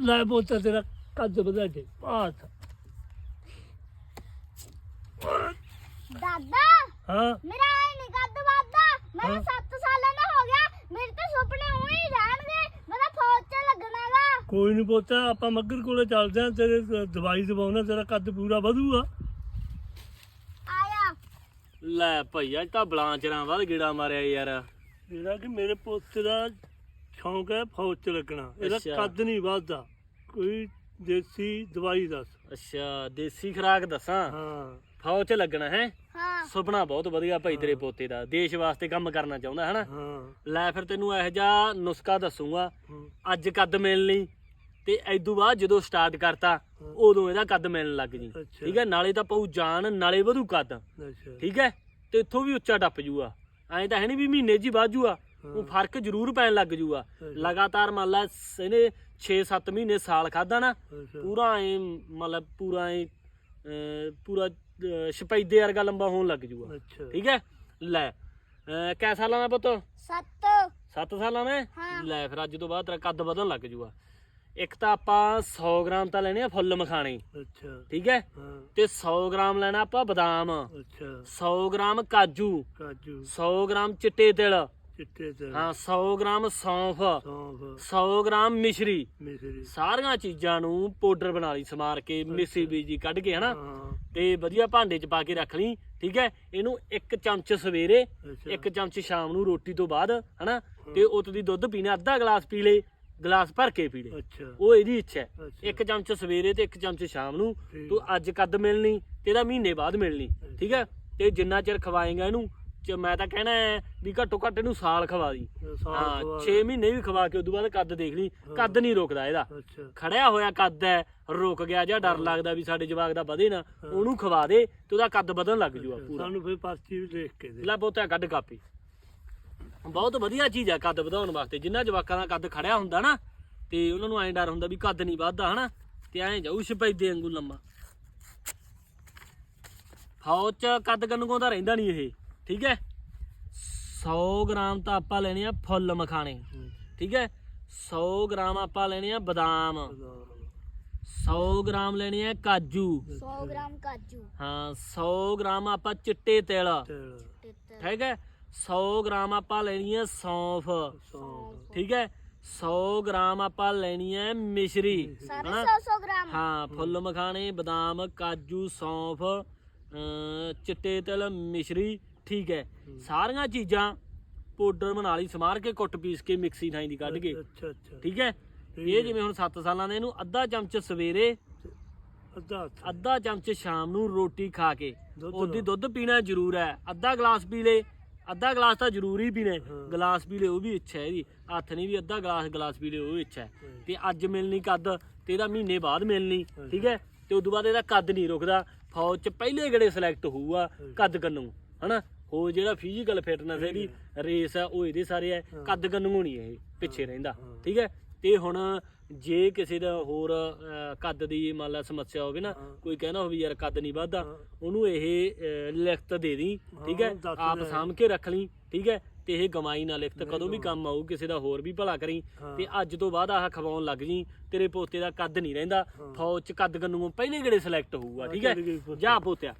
ਲੈ ਬੋਤਾ ਤੇਰਾ ਕੱਦ ਵਧਾ ਦੇ ਪਾਤ ਦਾਦਾ ਹਾਂ। ਮੇਰਾ ਐ ਨਹੀਂ ਕੱਦ ਵਾਦਾ ਮੇਰਾ ਹਾਂ। 7 ਸਾਲਾਂ ਦਾ ਹੋ ਗਿਆ। ਮੇਰੇ ਤੇ ਸੁਪਨੇ ਉਹੀ ਰਹਿਣਗੇ। ਮੈਂ ਤਾਂ ਫੌਜ 'ਚ ਲੱਗਣਾਗਾ ਕੋਈ ਨਹੀਂ ਪੋਤਾ ਆਪਾਂ ਮੱਗਰ ਕੋਲੇ ਚੱਲਦੇ ਆਂ ਤੇਰੇ ਦ- ਦਵਾਈ ਦਵਾਉਣਾ ਤੇਰਾ ਕੱਦ ਪੂਰਾ ਵਧੂਗਾ। ਆਇਆ। ਲੈ ਭਈ ਅੱਜ ਤਾਂ ਬਲਾਂਚਰਾਂ ਵੱਲ ਗੇੜਾ ਮਾਰਿਆ ਯਾਰ। ਜਿਹੜਾ ਕਿ ਮੇਰੇ ਪੁੱਤ ਦਾ ਸ਼ੌਂਕ ਹੈ ਫੌਜ ਚ ਲੱਗਣਾ। ਇਹਦਾ ਅੱਛਾ। ਕੱਦ ਨਹੀਂ ਵੱਧਦਾ। ਕੋਈ ਦੇਸੀ ਦਵਾਈ ਦੱਸ। ਅੱਛਾ ਦੇਸੀ ਖਰਾਕ ਦੱਸਾਂ? ਹਾਂ। ਫੌਜ 'ਚ ਲੱਗਣਾ ਹੈ? ਹਾਂ। ਸੁਪਨਾ ਬਹੁਤ ਵਧੀਆ ਭਾਈ ਤੇਰੇ ਪੋਤੇ ਦਾ। ਦੇਸ਼ ਵਾਸਤੇ ਕੰਮ ਕਰਨਾ ਚਾਹੁੰਦਾ ਹਨਾ? ਹਾਂ। ਲੈ ਫਿਰ ਤੈਨੂੰ ਇਹੋ ਜਿਹਾ ਨੁਸਖਾ ਦੱਸੂਗਾ। ਅੱਜ ਕੱਦ ਮਿਲਣੀ ਤੇ ਐਦੂ ਬਾਅਦ ਜਦੋਂ ਸਟਾਰਟ ਕਰਤਾ ਹਾਂ। ਉਦੋਂ ਇਹਦਾ ਕੱਦ ਮਿਲਣ ਲੱਗ ਜੀ। ਅੱਛਾ। ਠੀਕ ਹੈ? ਨਾਲੇ ਤਾਂ ਪਊ ਜਾਨ ਨਾਲੇ ਵਧੂ ਕੱਦ। ਅੱਛਾ। ਠੀਕ ਹੈ? ਤੇ ਇੱਥੋਂ ਵੀ ਉੱਚਾ ਟੱਪ ਜੂਗਾ। ਐਂ ਤਾਂ ਹੈ ਨਹੀਂ ਵੀ ਮਹੀਨੇ ਵੱਧ ਜੂਗਾ। ਉਹ। ਫ਼ਰਕ ਜ਼ਰੂਰ ਪੈਣ ਲੱਗ ਜੂਗਾ। ਲਗਾਤਾਰ ਮੰਨ ਲਾ ਇਹਨੇ 6-7 ਮਹੀਨੇ ਸਾਲ ਖਾਦਾ ਨਾ ਪੂਰਾ ਐ ਮਤਲਬ ਪੂਰਾ ਐ ਪੂਰਾ ਸ਼ਪੈਦੇ ਵਰਗਾ ਲੰਬਾ ਹੋਣ ਲੱਗ ਜੂਗਾ। ਠੀਕ ਹੈ? ਲੈ ਅਹ, ਕੈ ਸਾਲਾਂ ਦਾ ਪੁੱਤ? 7 7 ਸਾਲਾਂ ਦਾ। ਲੈ ਫਿਰ ਅੱਜ ਤੋਂ ਬਾਅਦ ਤੇਰਾ ਕੱਦ ਵਧਣ ਲੱਗ ਜੂਗਾ। ਇੱਕ ਤਾਂ ਆਪਾਂ 100 ਗ੍ਰਾਮ ਤਾਂ ਲੈਣੇ ਆ ਫੁੱਲ ਮਖਾਣੇ। ਅੱਛਾ। ਠੀਕ ਹੈ? ਹਾਂ। ਤੇ 100 ਗ੍ਰਾਮ ਲੈਣਾ ਆਪਾਂ ਬਦਾਮ। ਅੱਛਾ। 100 ਗ੍ਰਾਮ ਕਾਜੂ। ਕਾਜੂ। 100 ਗ੍ਰਾਮ ਚਿੱਟੇ ਤਿਲ। ਚਿੱਟੇ ਤੇ। ਹਾਂ 100 ਗ੍ਰਾਮ ਸੌਂਫ ਸੌਂਫ। 100 ਗ੍ਰਾਮ ਮਿਸ਼ਰੀ। ਮਿਸਰੀ। ਸਾਰੀਆਂ ਚੀਜ਼ਾਂ ਨੂੰ ਪਾਊਡਰ ਬਣਾ ਲਈ ਸਮਾਰ ਕੇ ਮਿੱਸੀ ਬੀਜੀ ਕੱਢ ਕੇ ਹਨਾ? ਹਾਂ। ਤੇ ਵਧੀਆ ਭਾਂਡੇ 'ਚ ਪਾ ਕੇ ਰੱਖ ਲਈ ਠੀਕ ਹੈ? ਇਹਨੂੰ ਇੱਕ ਚਮਚ ਸਵੇਰੇ ਅੱਛਾ। ਇੱਕ ਚਮਚ ਸ਼ਾਮ ਨੂੰ ਰੋਟੀ ਤੋਂ ਬਾਅਦ ਹਨਾ? ਤੇ ਉਤ ਦੀ ਦੁੱਧ ਪੀਣਾ ਅੱਧਾ ਗਲਾਸ ਪੀ ਲੇ ਗਲਾਸ ਭਰ ਕੇ ਪੀ ਲੇ ਅੱਛਾ। ਉਹ ਇਹਦੀ ਇੱਛਾ ਹੈ। ਅੱਛਾ। ਇੱਕ ਚਮਚ ਸਵੇਰੇ ਤੇ ਇੱਕ ਚਮਚ ਸ਼ਾਮ ਨੂੰ ਠੀਕ। ਤੂੰ ਅੱਜ ਕੱਦ ਮਿਲਣੀ ਤੇ ਇਹਦਾ ਮਹੀਨੇ ਬਾਅਦ ਮਿਲਣੀ ਠੀਕ ਹੈ? ਤੇ ਜਿੰਨਾ ਚਿਰ ਖਵਾਏਗਾ ਇਹਨੂੰ ਚ ਮੈਂ ਤਾਂ ਕਹਿਣਾ ਹੈ ਵੀ ਘੱਟੋ ਘੱਟ ਇਹਨੂੰ ਸਾਲ ਖਵਾ ਦੀ। ਸਾਲ ਹਾਂ ਖਵਾ 6 ਮਹੀਨੇ ਵੀ ਖਵਾ ਕੇ ਉਦੋਂ ਬਾਅਦ ਕੱਦ ਦੇਖ ਲਈ। ਕੱਦ ਨਹੀਂ ਰੁਕਦਾ ਇਹਦਾ। ਅੱਛਾ। ਖੜਿਆ ਹੋਇਆ ਕੱਦ ਹੈ ਰੁਕ ਗਿਆ ਜਾਂ ਡਰ ਲੱਗਦਾ ਵੀ ਸਾਡੇ ਜਵਾਕ ਦਾ ਵਧੇ ਨਾ ਉਹਨੂੰ ਖਵਾ ਦੇ ਤੇ ਉਹਦਾ ਕੱਦ ਵਧਣ ਲੱਗ ਜੂਗਾ ਪੂਰਾ। ਸਾਨੂੰ ਫਿਰ ਪਰਚੀ ਵੀ ਦੇਖ ਕੇ ਦੇ। ਲੈ ਬਹੁਤਾ ਕੱਢ ਕਾਪੀ। ਬਹੁਤ ਵਧੀਆ ਚੀਜ਼ ਹੈ ਕੱਦ ਵਧਾਉਣ ਵਾਸਤੇ। ਜਿੰਨਾ ਜਵਾਕਾਂ ਦਾ ਕੱਦ ਖੜਿਆ ਹੁੰਦਾ ਨਾ ਤੇ ਉਹਨਾਂ ਨੂੰ ਐਂ ਡਰ ਹੁੰਦਾ ਵੀ ਕੱਦ ਨਹੀਂ ਵੱਧਦਾ ਹਨਾ? ਤੇ ਐਂ ਜਾਊ ਸ਼ਪੈਦੇ ਵਾਂਗੂ ਲੰਮਾ। ਫੌਜ ਚ ਕੱਦ ਗੰਨਗੋਂ ਰਹਿੰਦਾ ਨਹੀਂ ਇਹ। ਠੀਕ ਹੈ? 100 ਗ੍ਰਾਮ ਤਾਂ ਆਪਾਂ ਲੈਣੇ ਆ ਫੁੱਲ ਮਖਾਣੇ। ਠੀਕ ਹੈ? 100 ਗ੍ਰਾਮ ਆਪਾਂ ਲੈਣੇ ਆ ਬਦਾਮ। 100 ਗ੍ਰਾਮ ਲੈਣੇ ਆ ਕਾਜੂ। 100 ਗ੍ਰਾਮ ਕਾਜੂ। ਹਾਂ 100 ਗ੍ਰਾਮ ਆਪਾਂ ਚਿੱਟੇ ਤਿਲ। ਠੀਕ ਹੈ? 100 ਗ੍ਰਾਮ ਆਪਾਂ ਲੈਣੀ ਹੈ ਸੌਂਫ। ਠੀਕ ਹੈ? 100 ਗ੍ਰਾਮ ਆਪਾਂ ਲੈਣੀ ਹੈ ਮਿਸ਼ਰੀ। ਸਾਰੇ ਹਨਾ? 100 100 ਗ੍ਰਾਮ। ਹਾਂ ਫੁੱਲ ਮਖਾਣੇ ਬਦਾਮ ਕਾਜੂ ਸੌਂਫ ਚਿੱਟੇ ਤਿਲ ਮਿਸ਼ਰੀ। ਠੀਕ ਹੈ। ਸਾਰੀਆਂ ਚੀਜ਼ਾਂ ਪਾਊਡਰ ਬਣਾ ਲਈ ਸਮਾਰ ਕੇ ਕੁੱਟ ਪੀਸ ਕੇ ਮਿਕਸੀ ਥਾਈ ਦੀ ਕੱਢ ਕੇ। ਅੱਛਾ ਅੱਛਾ। ਠੀਕ ਹੈ? ਇਹ ਜਿਵੇਂ ਹੁਣ 7 ਸਾਲਾਂ ਦੇ ਇਹਨੂੰ ਅੱਧਾ ਚਮਚ ਸਵੇਰੇ ਅੱਧਾ। ਅੱਧਾ। ਚਮਚ ਸ਼ਾਮ ਨੂੰ ਰੋਟੀ ਖਾ ਕੇ। ਉਹਦੀ। ਦੁੱਧ ਪੀਣਾ ਜ਼ਰੂਰ ਹੈ। ਅੱਧਾ ਗਲਾਸ ਪੀ ਲੇ ਅੱਧਾ ਗਲਾਸ ਤਾਂ ਜ਼ਰੂਰੀ ਪੀਣਾ। ਗਲਾਸ ਪੀ ਲੇ ਉਹ ਵੀ ਇੱਛਾ ਹੈ ਇਹਦੀ। ਹੱਥ ਨਹੀਂ ਵੀ ਅੱਧਾ ਗਲਾਸ ਗਲਾਸ ਪੀ ਲੇ ਉਹ ਇੱਛਾ ਹੈ। ਤੇ ਅੱਜ ਮਿਲਣੀ ਕੱਦ ਤੇ ਇਹਦਾ ਮਹੀਨੇ ਬਾਅਦ ਮਿਲਣੀ। ਠੀਕ ਹੈ? ਤੇ ਉਦੋਂ ਬਾਅਦ ਇਹਦਾ ਕੱਦ ਨਹੀਂ ਰੁਕਦਾ। ਫੌਜ ਚ ਪਹਿਲੇ ਗੜੇ ਸਿਲੈਕਟ ਹੋਊਗਾ। ਕੱਦ ਕੰਨੂ। ਹਨਾ? ਉਹ ਜਿਹੜਾ ਫਿਜ਼ੀਕਲ ਫਿਟਨੈਸ ਇਹਦੀ ਰੇਸ ਹੈ ਉਹ ਇਹਦੇ ਸਾਰੇ ਹੈ ਹਾਂ। ਕੱਦ ਨਹੀਂ ਇਹ ਪਿੱਛੇ ਰਹਿੰਦਾ ਹਾਂ। ਠੀਕ ਹੈ ਤੇ ਹੁਣ ਜੇ ਕਿਸੇ ਦਾ ਹੋਰ ਕੱਦ ਦੀ ਮੰਨ ਲਾ ਸਮੱਸਿਆ ਹੋਵੇ ਨਾ ਹਾਂ। ਕੋਈ ਕਹਿੰਦਾ ਹੋਵੇ ਯਾਰ ਕੱਦ ਨਹੀਂ ਵੱਧਦਾ ਹਾਂ। ਉਹਨੂੰ ਇਹ ਲਿਖਤ ਦੇ ਦੀ ਠੀਕ ਹੈ ਹਾਂ, ਆਪ। ਸਾਂਭ ਕੇ ਰੱਖ ਲਈ ਠੀਕ ਹੈ ਤੇ ਇਹ ਗਮਾਈ ਨਾ ਲਿਖਤ ਕਦੋਂ ਵੀ ਕੰਮ ਆਊ ਕਿਸੇ ਦਾ ਹੋਰ ਵੀ ਭਲਾ ਕਰੀ ਹਾਂ। ਤੇ ਅੱਜ ਤੋਂ ਬਾਅਦ ਆਹ ਖਵਾਉਣ ਲੱਗ ਜੀ ਤੇਰੇ ਪੋਤੇ ਦਾ ਕੱਦ ਨਹੀਂ ਰਹਿੰਦਾ ਹਾਂ। ਫੌਜ ਚ ਕੱਦ ਗੰਨੂ ਪਹਿਲੇ ਗੜੇ ਸਿਲੈਕਟ ਹੋਊਗਾ ਠੀਕ ਹੈ। ਜਾ ਪੋਤਿਆ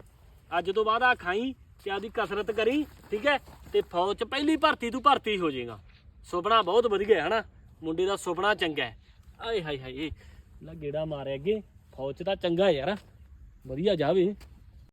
ਅੱਜ ਤੋਂ ਬਾਅਦ ਆ ਖਾਈ ਤੇ ਆਦੀ ਕਸਰਤ ਕਰੀ, ਠੀਕ ਹੈ? ਤੇ ਫੌਜ ਚ ਪਹਿਲੀ ਭਰਤੀ ਤੂੰ ਭਰਤੀ ਹੋ ਜਾਏਗਾ। ਸੁਪਨਾ ਬਹੁਤ ਵਧੀਆ ਹੈ, ਹਨਾ? ਮੁੰਡੇ ਦਾ ਸੁਪਨਾ ਚੰਗਾ ਹੈ। ਆਏ ਹਾਏ ਹਾਏ ਲੈ ਗੇੜਾ ਮਾਰਿਆ ਅੱਗੇ। ਫੌਜ ਚ ਤਾਂ ਚੰਗਾ ਯਾਰ। ਵਧੀਆ ਜਾਵੇ